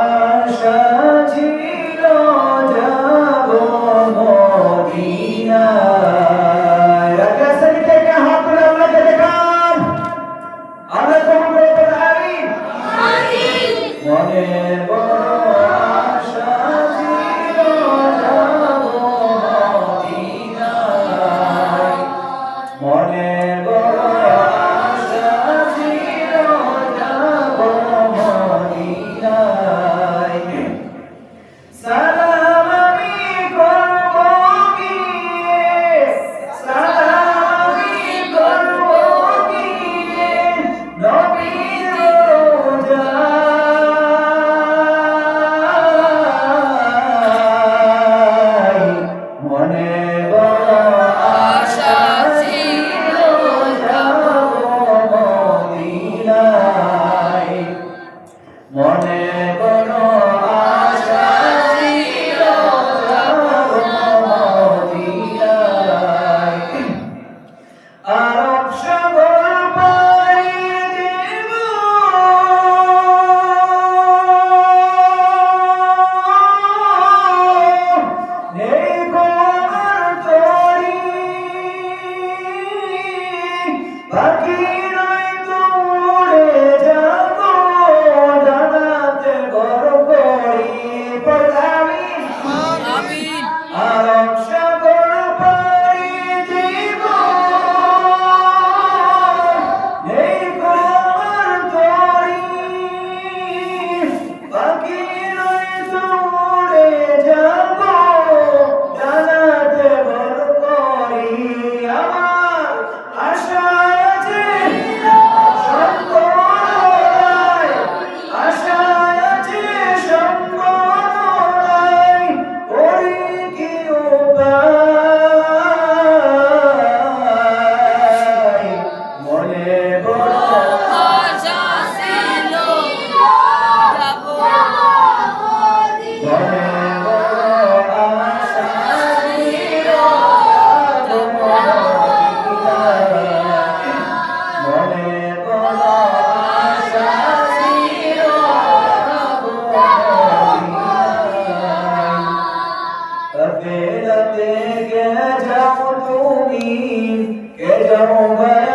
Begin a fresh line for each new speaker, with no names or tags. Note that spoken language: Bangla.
আশা ছিল যাব মদিনায় morning. Jeová